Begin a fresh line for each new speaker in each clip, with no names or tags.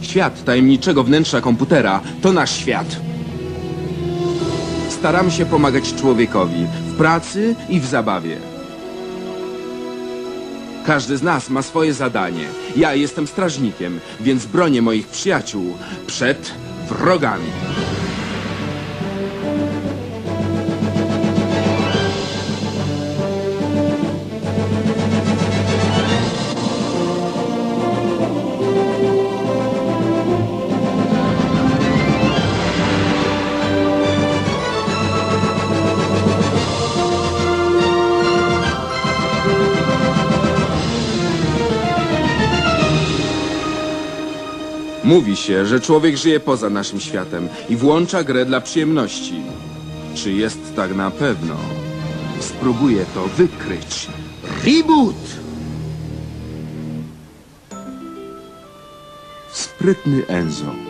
Świat tajemniczego wnętrza komputera to nasz świat. Staramy się pomagać człowiekowi w pracy i w zabawie. Każdy z nas ma swoje zadanie. Ja jestem strażnikiem, więc bronię moich przyjaciół przed wrogami. Mówi się, że człowiek żyje poza naszym światem i włącza grę dla przyjemności. Czy jest tak na pewno? Spróbuję to wykryć. Reboot! Sprytny Enzo.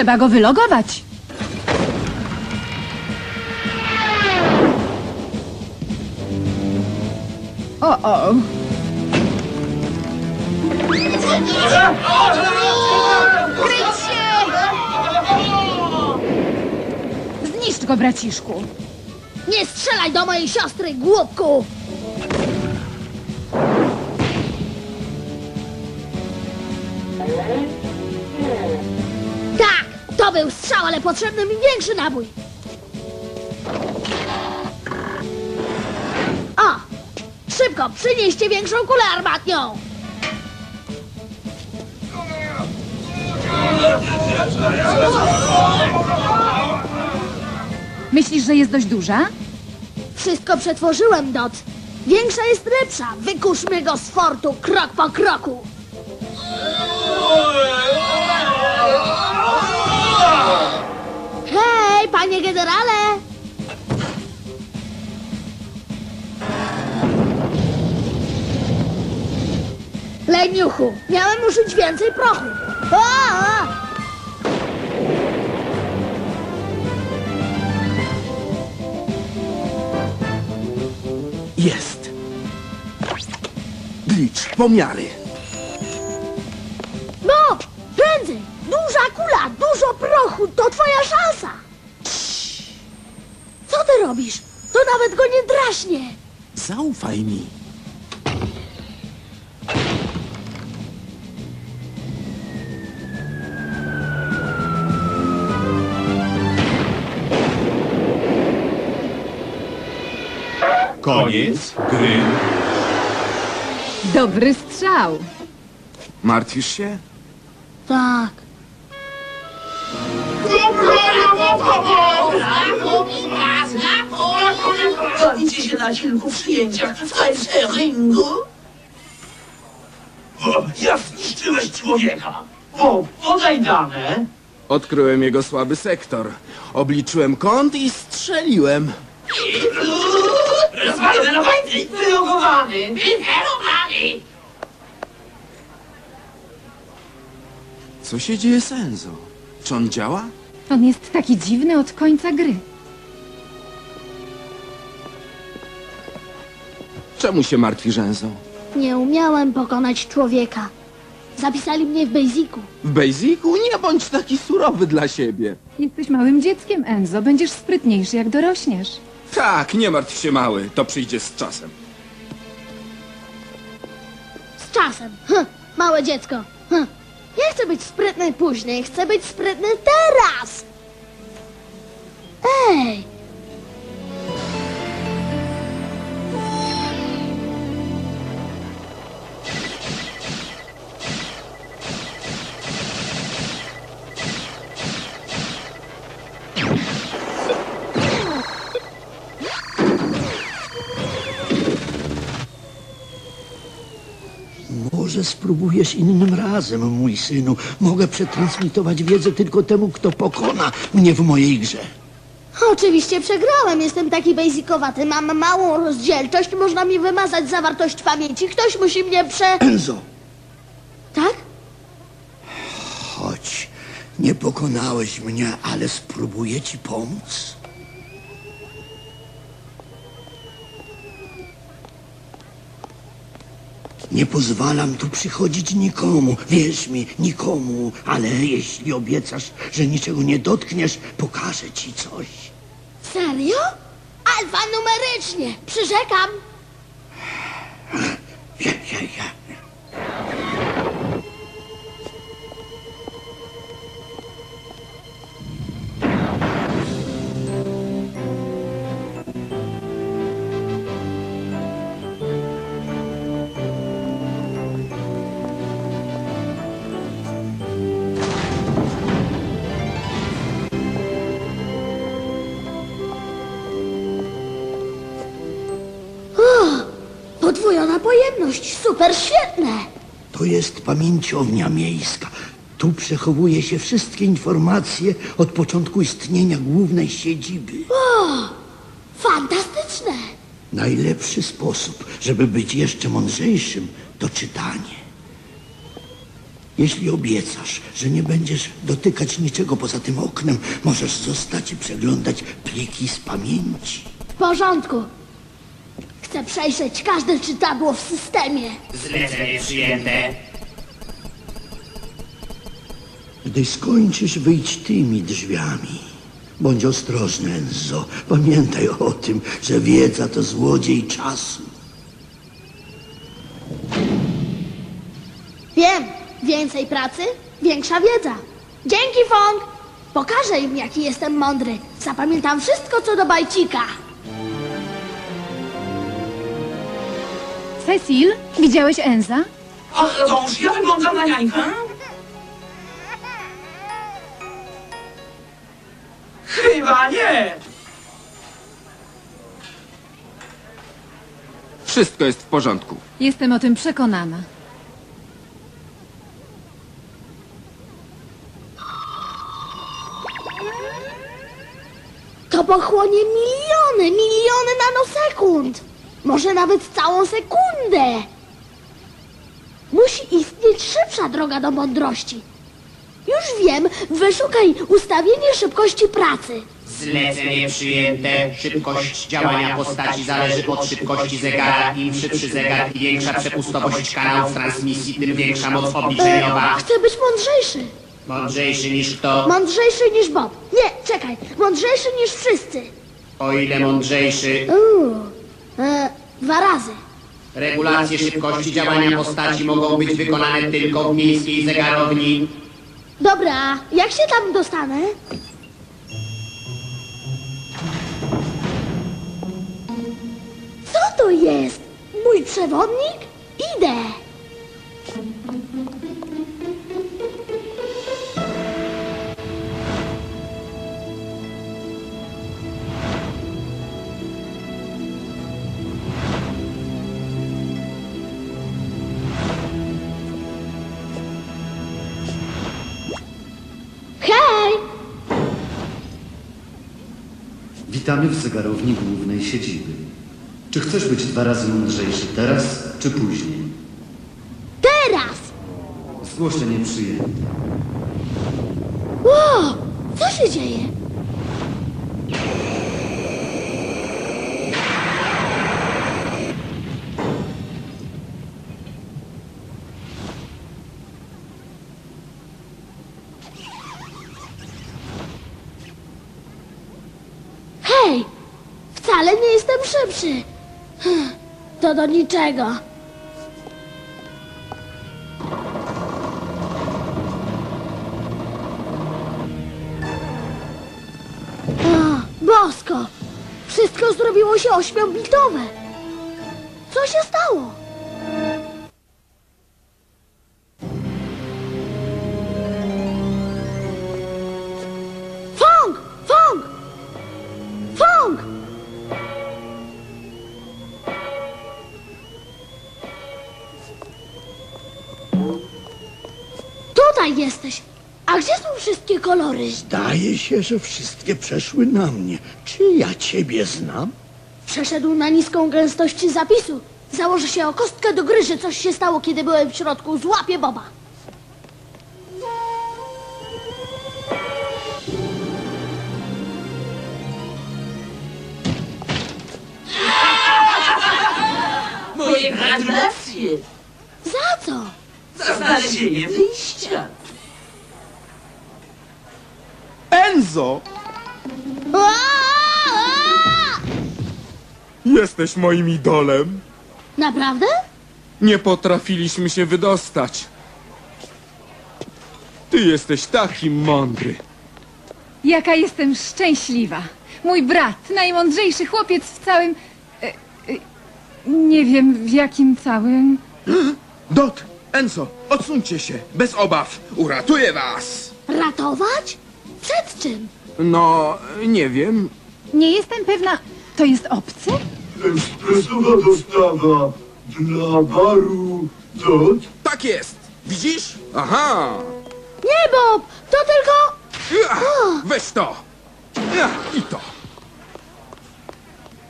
Trzeba go wylogować. O, o. Zniszcz go, braciszku.
Nie strzelaj do mojej siostry, głupku! Potrzebny mi większy nabój. O! Szybko, przynieście większą kulę armatnią!
Myślisz, że jest dość duża?
Wszystko przetworzyłem, Dot. Większa jest lepsza. Wykuszmy go z fortu krok po kroku. Hej, panie generale! Leniuchu, miałem użyć więcej prochu.
Jest. Licz pomiary.
No, prędzej! Duża kula, dużo prochu, to twoja szansa! Robisz? To nawet go nie draśnie!
Zaufaj mi.
Koniec gry.
Dobry strzał.
Martwisz się?
Tak.
Bawicie się na kilku przyjęciach w Kaiseringu?
O, ja zniszczyłeś człowieka. O, podaj dane.
Odkryłem jego słaby sektor. Obliczyłem kąt i strzeliłem.
Rozwalony na wajty. Wylogowany. Wylogowany.
Co się dzieje z Enzo? Czy on działa?
On jest taki dziwny od końca gry.
Czemu się martwisz, Enzo?
Nie umiałem pokonać człowieka. Zapisali mnie w Basicu.
W Basicu nie bądź taki surowy dla siebie.
Jesteś małym dzieckiem, Enzo. Będziesz sprytniejszy, jak dorośniesz.
Tak, nie martw się, mały. To przyjdzie z czasem.
Z czasem. Hm, małe dziecko. Hm. Nie chcę być sprytny później, chcę być sprytny teraz! Ej!
Może
spróbujesz innym razem, mój synu. Mogę przetransmitować wiedzę tylko temu, kto pokona mnie w mojej grze.
Oczywiście przegrałem, jestem taki basicowaty, mam małą rozdzielczość, można mi wymazać zawartość pamięci, ktoś musi mnie prze...
Enzo,
Tak?
chodź. Nie pokonałeś mnie, ale spróbuję ci pomóc. Nie pozwalam tu przychodzić nikomu, wierz mi, nikomu, ale jeśli obiecasz, że niczego nie dotkniesz, pokażę ci coś.
Serio? Alfanumerycznie, przyrzekam.
Ja, ja, ja.
Pojemność, super świetne.
To jest pamięciownia miejska. Tu przechowuje się wszystkie informacje od początku istnienia głównej siedziby.
Fantastyczne.
Najlepszy sposób, żeby być jeszcze mądrzejszym, to czytanie. Jeśli obiecasz, że nie będziesz dotykać niczego poza tym oknem, możesz zostać i przeglądać pliki z pamięci.
W porządku. Chcę przejrzeć każde czytadło w systemie.
Zlecenie przyjęte.
Gdy skończysz, wyjdź tymi drzwiami. Bądź ostrożny, Enzo. Pamiętaj o tym, że wiedza to złodziej czasu.
Wiem, więcej pracy, większa wiedza. Dzięki, Fong. Pokażę im, jaki jestem mądry. Zapamiętam wszystko, co do bajcika.
Cecil, widziałeś Enza?
A cóż, ja wyglądam na jajka? Chyba nie.
Wszystko jest w porządku.
Jestem o tym przekonana.
To pochłonie miliony, miliony nanosekund. Może nawet całą sekundę. Musi istnieć szybsza droga do mądrości. Już wiem, wyszukaj ustawienie szybkości pracy.
Zlecenie przyjęte. Szybkość działania postaci zależy od szybkości zegara. Im szybszy zegar i większa przepustowość kanałów transmisji, tym większa moc
E,
obliczeniowa.
chcę być mądrzejszy.
Mądrzejszy niż kto?
Mądrzejszy niż Bob. Nie, czekaj. Mądrzejszy niż wszyscy.
O ile mądrzejszy?
Uuu, e, dwa razy.
Regulacje szybkości działania postaci mogą być wykonane tylko w miejskiej zegarowni.
Dobra, jak się tam dostanę? Co to jest? Mój przewodnik? Idę.
Witamy w zegarowni głównej siedziby. Czy chcesz być dwa razy mądrzejszy teraz, czy później?
Teraz!
Zgłoszenie przyjęte.
Wow, co się dzieje? Hej, wcale nie jestem szybszy. Hm, To do niczego. A, bosko! Wszystko zrobiło się ośmiobitowe. Co się stało? Tutaj jesteś. A gdzie są wszystkie kolory?
Zdaje się, że wszystkie przeszły na mnie. Czy ja ciebie znam?
Przeszedł na niską gęstość zapisu. Założę się o kostkę do gry, że coś się stało, kiedy byłem w środku. Złapię Boba.
Moje gratulacje
Za co?
za znalezienie wyjścia.
Enzo! Jesteś moim idolem.
Naprawdę?
Nie potrafiliśmy się wydostać. Ty jesteś taki mądry.
Jaka jestem szczęśliwa. Mój brat, najmądrzejszy chłopiec w całym... E, e, nie wiem w jakim całym...
Dot, Enzo, odsuńcie się, bez obaw. Uratuję was.
Ratować? Przed czym?
No, nie wiem.
Nie jestem pewna... To jest obcy?
Ekspresowa dostawa dla baru Dot.
Tak jest. Widzisz? Aha.
Nie, Bob! To tylko...
Ja, weź to. Ja, I to.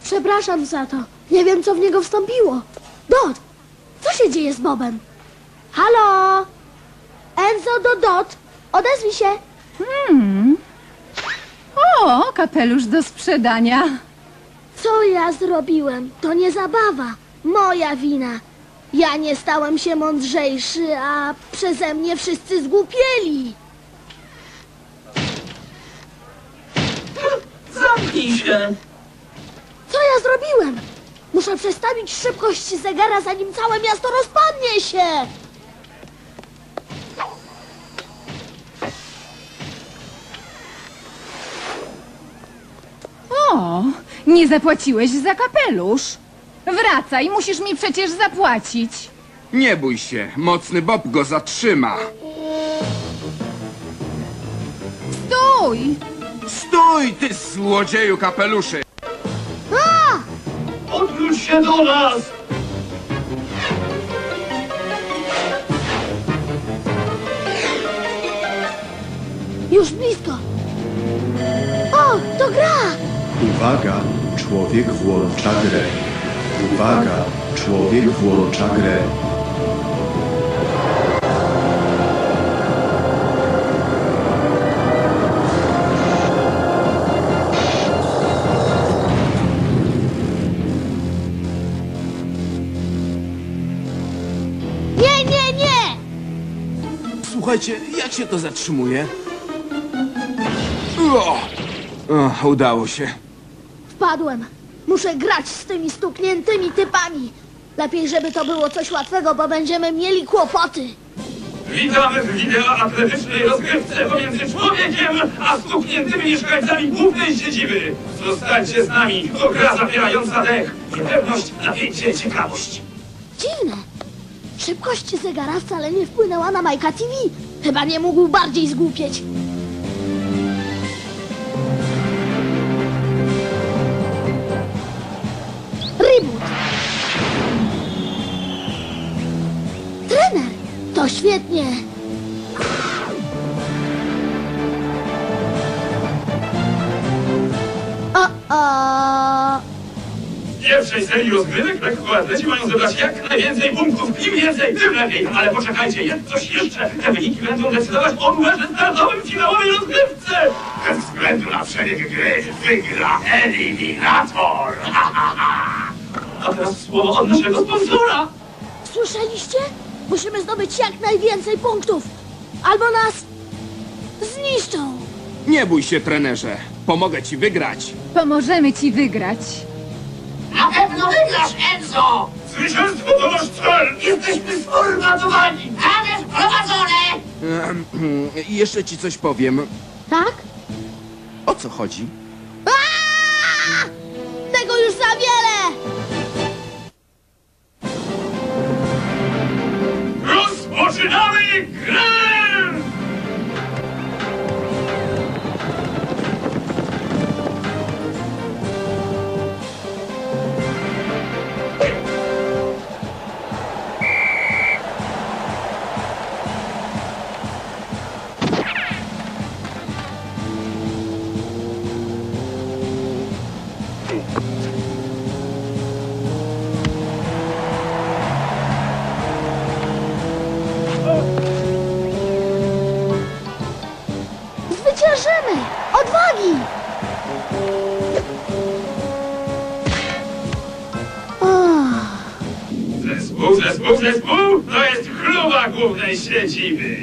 Przepraszam za to. Nie wiem, co w niego wstąpiło. Dot! Co się dzieje z Bobem? Halo? Enzo do Dot! Odezwij się!
O, kapelusz do sprzedania.
Co ja zrobiłem? To nie zabawa. Moja wina. Ja nie stałem się mądrzejszy, a przeze mnie wszyscy zgłupieli.
Zamknij się.
Co ja zrobiłem? Muszę przestawić szybkość zegara, zanim całe miasto rozpadnie się.
Nie zapłaciłeś za kapelusz. Wracaj, musisz mi przecież zapłacić.
Nie bój się, mocny Bob go zatrzyma.
Stój!
Stój, ty złodzieju kapeluszy!
Odwróć się do nas!
Już blisko. O, to gra!
Uwaga, człowiek włącza grę. Uwaga, człowiek włącza grę.
Nie, nie, nie!
Słuchajcie, jak się to zatrzymuje? O! o udało się.
Muszę grać z tymi stukniętymi typami. Lepiej, żeby to było coś łatwego, bo będziemy mieli kłopoty.
Witamy w wideoatletycznej rozgrywce pomiędzy człowiekiem a stukniętymi mieszkańcami głównej siedziby. Zostańcie z nami, to gra zapierająca dech. Niepewność, napięcie, ciekawość.
Dziwne. Szybkość zegara wcale nie wpłynęła na Majka TV. Chyba nie mógł bardziej zgłupieć. Świetnie. O, o.
W pierwszej serii rozgrywek lekkoatleci mają zebrać jak najwięcej punktów. Im więcej, tym lepiej. Ale poczekajcie, jest coś jeszcze. Te wyniki będą decydować o numerze startowym finałowej rozgrywce. Bez względu na przebieg gry wygra eliminator. A teraz słowo od naszego sponsora.
Słyszeliście? Musimy zdobyć jak najwięcej punktów. Albo nas zniszczą.
Nie bój się, trenerze. Pomogę ci wygrać.
Pomożemy ci wygrać.
Na pewno wygrasz, Enzo.
Zwycięstwo to nasz cel.
Jesteśmy sformatowani. Nawet prowadzone.
Ehm, I jeszcze ci coś powiem.
Tak?
O co chodzi?
Aaa! Tego już za wiele!
Rozpoczynamy grę! Ów zespół to jest chluba głównej siedziby.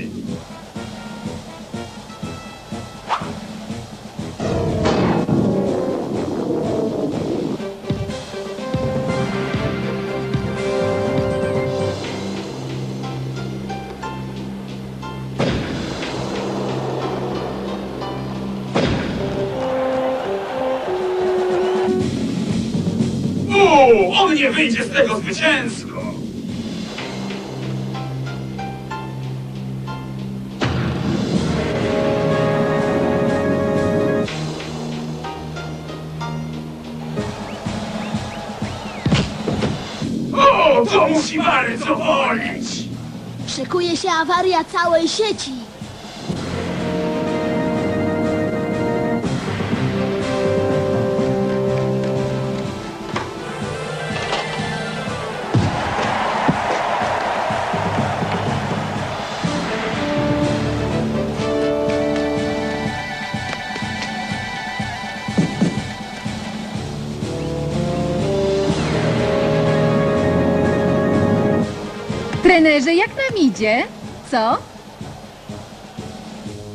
U, on nie wyjdzie z tego zwycięsko. Musi bardzo boleć.
Szykuje się awaria całej sieci.
Trenerze, jak nam idzie? Co?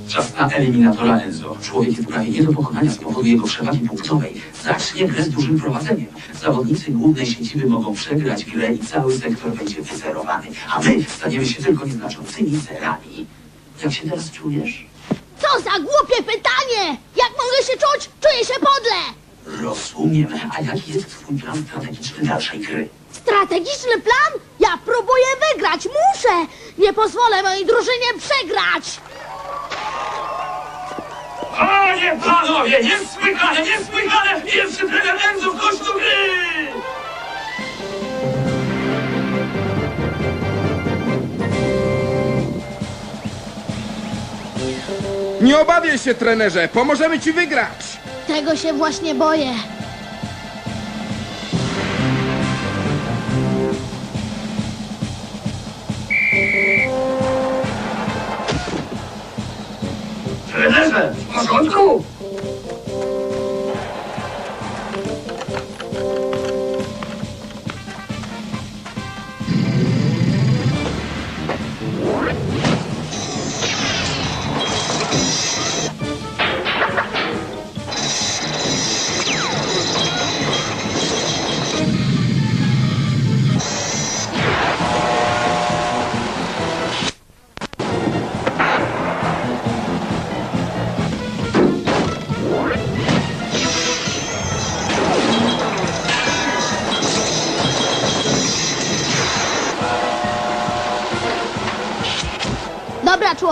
Czas na eliminatora Enzo. Człowiek jest prawie nie do pokonania z powodu jego przewagi punktowej. Zacznie grę z dużym prowadzeniem. Zawodnicy głównej siedziby mogą przegrać grę i cały sektor będzie wyzerowany. A my staniemy się tylko nieznaczącymi zerami. Jak się teraz czujesz?
Co za głupie pytanie! Jak mogę się czuć? Czuję się podle!
Rozumiem. A jaki jest twój plan strategiczny dalszej gry?
Strategiczny plan? Ja próbuję wygrać, muszę! Nie pozwolę mojej drużynie przegrać!
Panie, panowie, niesłychane, niesłychane! Pierwszy trener Enzo w końcu gry!
Nie obawiaj się, trenerze, pomożemy ci wygrać!
Tego się właśnie boję.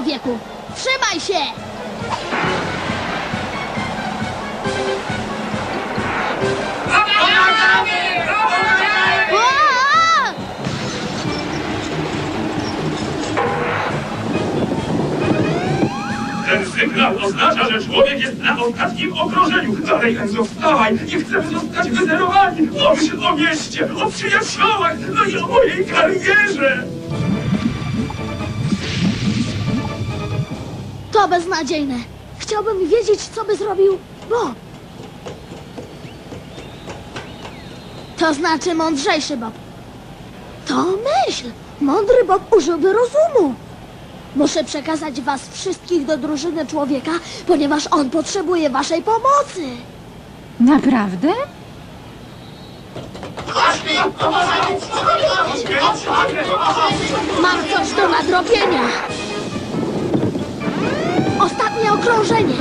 Człowieku, trzymaj się!
Ten sygnał oznacza, że człowiek jest na ostatnim okrążeniu. Dalej, Enzo, wstawaj! Nie chcemy zostać wyzerowani! Pomyśl o mieście, o przyjaciołach, no i o mojej karierze!
To beznadziejne. Chciałbym wiedzieć, co by zrobił Bob. To znaczy mądrzejszy Bob. To myśl. Mądry Bob użyłby rozumu. Muszę przekazać was wszystkich do drużyny człowieka, ponieważ on potrzebuje waszej pomocy.
Naprawdę?
Mam coś do nadrobienia. Ostatnie okrążenie.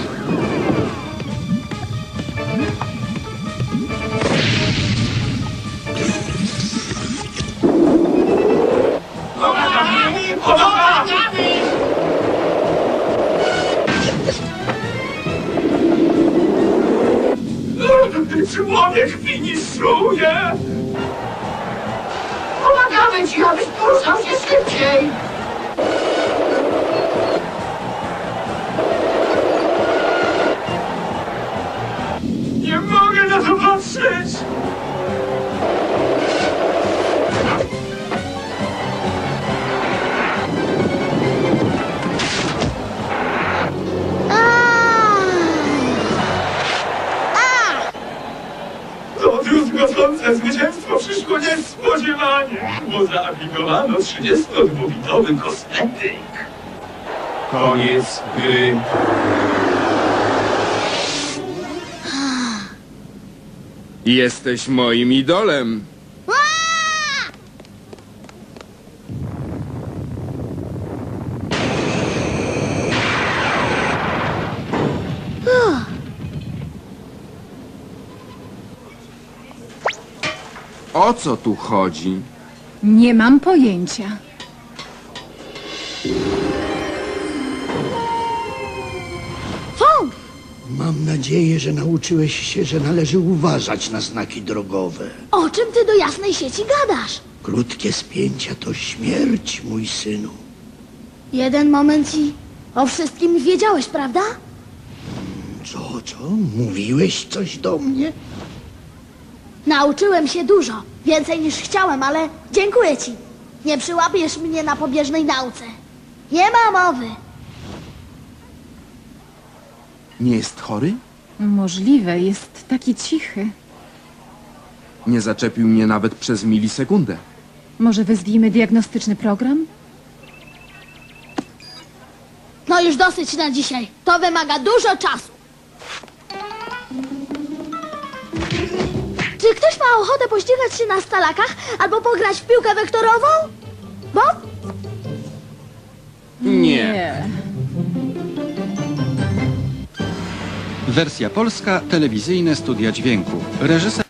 Człowiek finiszuje!
Pomagamy ci, abyś poruszał się szybciej.
To druzgocące zwycięstwo przyszło niespodziewanie! bo zaaplikowano 32-bitowy kosmetyk. Koniec gry.
Jesteś moim idolem. O co tu chodzi?
Nie mam pojęcia.
Mam nadzieję, że nauczyłeś się, że należy uważać na znaki drogowe.
O czym ty do jasnej sieci gadasz?
Krótkie spięcia to śmierć, mój synu.
Jeden moment i o wszystkim wiedziałeś, prawda?
Co, co? Mówiłeś coś do mnie?
Nauczyłem się dużo. Więcej niż chciałem, ale dziękuję ci. Nie przyłapiesz mnie na pobieżnej nauce. Nie ma mowy.
Nie jest chory?
Możliwe, jest taki cichy.
Nie zaczepił mnie nawet przez milisekundę.
Może wezwijmy diagnostyczny program?
No już dosyć na dzisiaj. To wymaga dużo czasu. Czy ktoś ma ochotę pościgać się na stalakach albo pograć w piłkę wektorową? Bob?
Nie.
Wersja polska, telewizyjne studia dźwięku. Reżyser